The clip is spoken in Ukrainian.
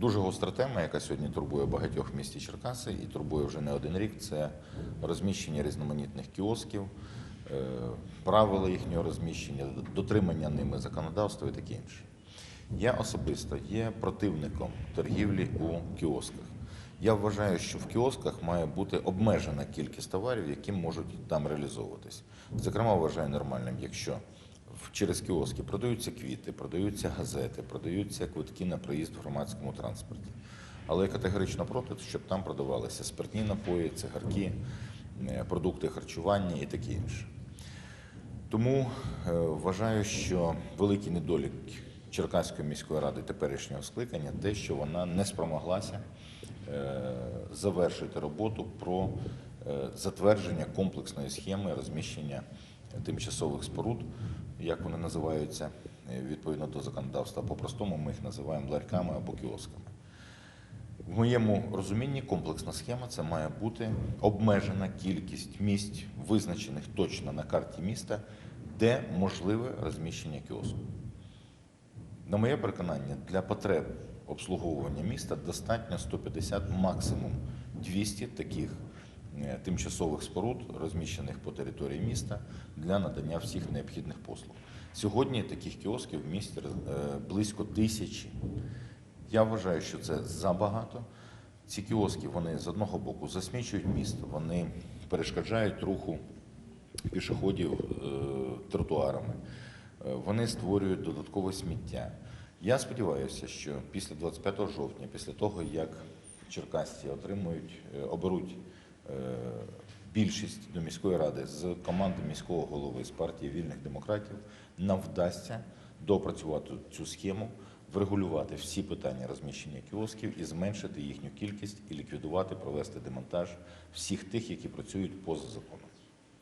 Дуже гостра тема, яка сьогодні турбує багатьох в місті Черкаси і турбує вже не один рік. Це розміщення різноманітних кіосків, е, правила їхнього розміщення, дотримання ними законодавства і таке інше. Я особисто є противником торгівлі у кіосках. Я вважаю, що в кіосках має бути обмежена кількість товарів, які можуть там реалізовуватись. Зокрема, вважаю нормальним, якщо через кіоски продаються квіти, продаються газети, продаються квитки на проїзд в громадському транспорті. Але категорично проти, щоб там продавалися спиртні напої, цигарки, е, продукти харчування і таке інше. Тому е, вважаю, що великий недолік Черкаської міської ради теперішнього скликання те, що вона не спромоглася е, завершити роботу про затвердження комплексної схеми розміщення тимчасових споруд, як вони називаються е, відповідно до законодавства. По-простому ми їх називаємо ларьками або кіосками. В моєму розумінні комплексна схема це має бути обмежена кількість місць, визначених точно на карті міста, де можливе розміщення кіоску. На моє переконання, для потреб обслуговування міста достатньо 150, максимум 200 таких тимчасових споруд, розміщених по території міста для надання всіх необхідних послуг. Сьогодні таких кіосків в місті е, близько тисячі. Я вважаю, що це забагато. Ці кіоски вони з одного боку засмічують місто, вони перешкоджають руху пішоходів е, тротуарами, Е, вони створюють додаткове сміття. Я сподіваюся, що після 25 жовтня, після того як черкасці отримують, е, оберуть е, більшість до міської ради з команди міського голови з партії вільних демократів, нам вдасться допрацювати цю схему, врегулювати всі питання розміщення кіосків і зменшити їхню кількість і ліквідувати, провести демонтаж всіх тих, які працюють поза законом.